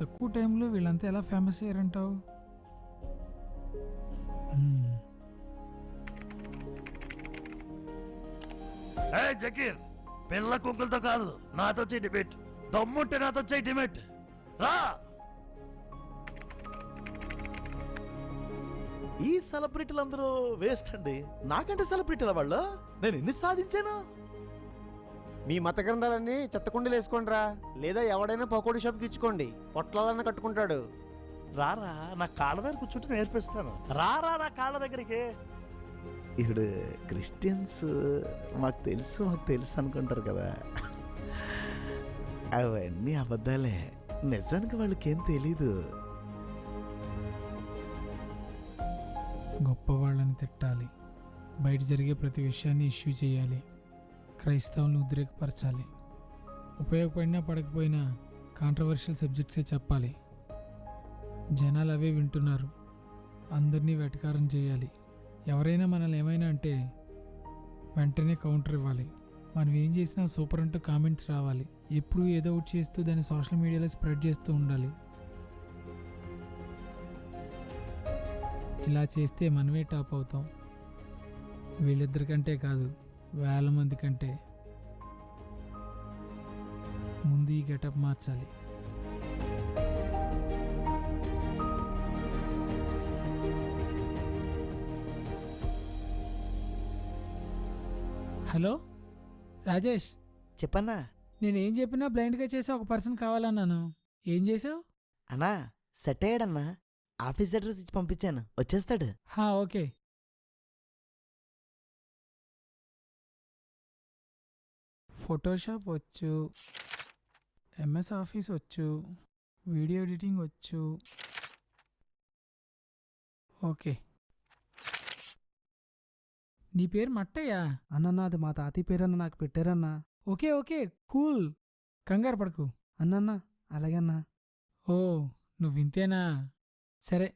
తక్కువ టైంలో వీళ్ళంతా ఎలా ఫేమస్ అయ్యారంటావు? జకీర్ పిల్ల కుంకులతో కాదు నాతో వచ్చే డిబేట్. దమ్ముంటే నాతో వచ్చే డిబేట్. రా! ఈ సెలబ్రిటీలు అందరూ వేస్ట్ అండి. నాకంటే సెలబ్రిటీల వాళ్ళు? నేను ఎన్ని సాధించాను? మీ మత గ్రంథాలన్నీ చెత్తకుండీలు వేసుకోండిరా. లేదా ఎవడైనా పకోడీ షాప్కి ఇచ్చుకోండి. పొట్లాలన్న కట్టుకుంటాడు. రారా నా కాళ్ళ దగ్గర కూర్చుంటే నేర్పిస్తాను. రారా నా కాళ్ళ దగ్గరికి. ఇప్పుడు క్రిస్టియన్స్ మాకు తెలుసు మాకు తెలుసు అనుకుంటారు కదా. అవన్నీ అబద్ధాలే. నిజానికి వాళ్ళకేం తెలీదు. గొప్ప వాళ్ళని తిట్టాలి. బయట జరిగే ప్రతి విషయాన్ని ఇష్యూ చేయాలి. క్రైస్తవులను ఉద్రేకపరచాలి. ఉపయోగపడినా పడకపోయినా కాంట్రవర్షియల్ సబ్జెక్ట్సే చెప్పాలి. జనాలు అవే వింటున్నారు. అందరినీ వెటకారం చేయాలి. ఎవరైనా మనల్ని ఏమైనా అంటే వెంటనే కౌంటర్ ఇవ్వాలి. మనం ఏం చేసినా సూపర్ అంటూ కామెంట్స్ రావాలి. ఎప్పుడూ ఏదో ఒకటి చేస్తూ దాన్ని సోషల్ మీడియాలో స్ప్రెడ్ చేస్తూ ఉండాలి. ఇలా చేస్తే మనమే టాప్ అవుతాం. వీళ్ళిద్దరికంటే కాదు. వేల మంది కంటే ముందు ఈ గెటప్ మార్చాలి. హలో? రాజేష్? చెప్పన్నా? నేను ఏం చెప్పినా బ్లైండ్గా చేసే ఒక పర్సన్ కావాలన్నాను. ఏం చేసావు? అన్నా సెట్ అయ్యాడన్నా. ఆఫీస్ అడ్రస్ ఇచ్చి పంపించాను. వచ్చేస్తాడు. హా ఓకే. ఫోటోషాప్ వచ్చు ఎంఎస్ ఆఫీస్ వచ్చు వీడియో ఎడిటింగ్ వచ్చు. ఓకే నీ పేరు మట్టయ్యా? అన్నన్న అది మా తాతయ్య పేరన్న నాకు పెట్టారన్నా. ఓకే ఓకే కూల్ కంగారు పడకు. అన్నన్న అలాగన్నా. ఓ నువ్వు వింతేనా సరే.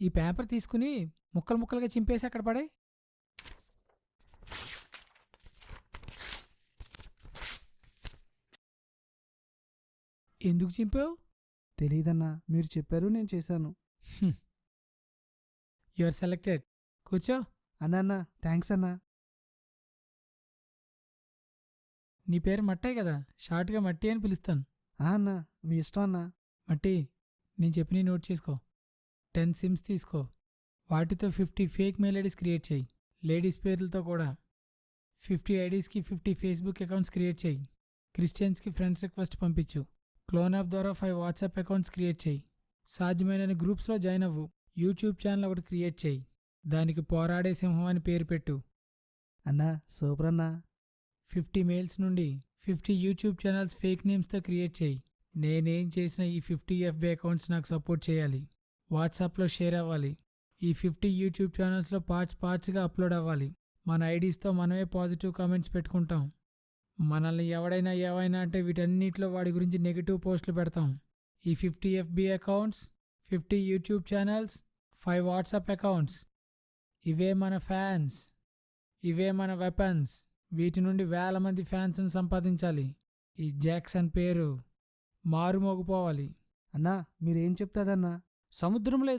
ఈ పేపర్ తీసుకుని ముక్కలు ముక్కలుగా చింపేసి అక్కడ పడే ఎందుకు చింపావు తెలీదన్నా మీరు చెప్పారు నేను చేశాను. యు ఆర్ సెలెక్టెడ్ కూర్చో. అన్నన్న థ్యాంక్స్ అన్నా. నీ పేరు మట్టే కదా. షార్ట్గా మట్టి అని పిలుస్తాను. ఆ అన్నా మీ ఇష్టం అన్నా. మట్టి నేను చెప్పిన నోట్ చేసుకో. టెన్ సిమ్స్ తీసుకో. వాటితో fifty fake mail IDs create చేయి. లేడీస్ పేర్లతో కూడా. ఫిఫ్టీ ఐడీస్కి ఫిఫ్టీ ఫేస్బుక్ అకౌంట్స్ క్రియేట్ చేయి. క్రిస్టియన్స్కి ఫ్రెండ్స్ రిక్వెస్ట్ పంపించు. క్లోన్ యాప్ ద్వారా ఫైవ్ వాట్సాప్ అకౌంట్స్ క్రియేట్ చేయి. సాధ్యమైన గ్రూప్స్లో జాయిన్ అవ్వు. యూట్యూబ్ ఛానల్ ఒకటి క్రియేట్ చేయి. దానికి పోరాడే సింహం అని పేరు పెట్టు. అన్నా సూపర్ అన్నా. ఫిఫ్టీ మెయిల్స్ నుండి ఫిఫ్టీ యూట్యూబ్ ఛానల్స్ ఫేక్ నేమ్స్తో క్రియేట్ చేయి. నేనేం చేసిన ఈ ఫిఫ్టీ ఎఫ్బీ అకౌంట్స్ నాకు సపోర్ట్ చేయాలి. వాట్సాప్లో షేర్ అవ్వాలి. ఈ ఫిఫ్టీ యూట్యూబ్ ఛానల్స్లో పార్ట్స్ పార్ట్స్గా అప్లోడ్ అవ్వాలి. మన ఐడీస్తో మనమే పాజిటివ్ కామెంట్స్ పెట్టుకుంటాం. మనల్ని ఎవడైనా ఏవైనా అంటే వీటన్నిటిలో వాడి గురించి నెగిటివ్ పోస్టులు పెడతాం. ఈ fifty FB accounts fifty YouTube channels five WhatsApp accounts. ఇవే మన ఫ్యాన్స్. ఇవే మన వెపన్స్. వీటి నుండి వేల మంది ఫ్యాన్స్ని సంపాదించాలి. ఈ జాక్సన్ పేరు మారుమోగిపోవాలి. అన్నా మీరేం చెప్తాదన్నా సముద్రంలో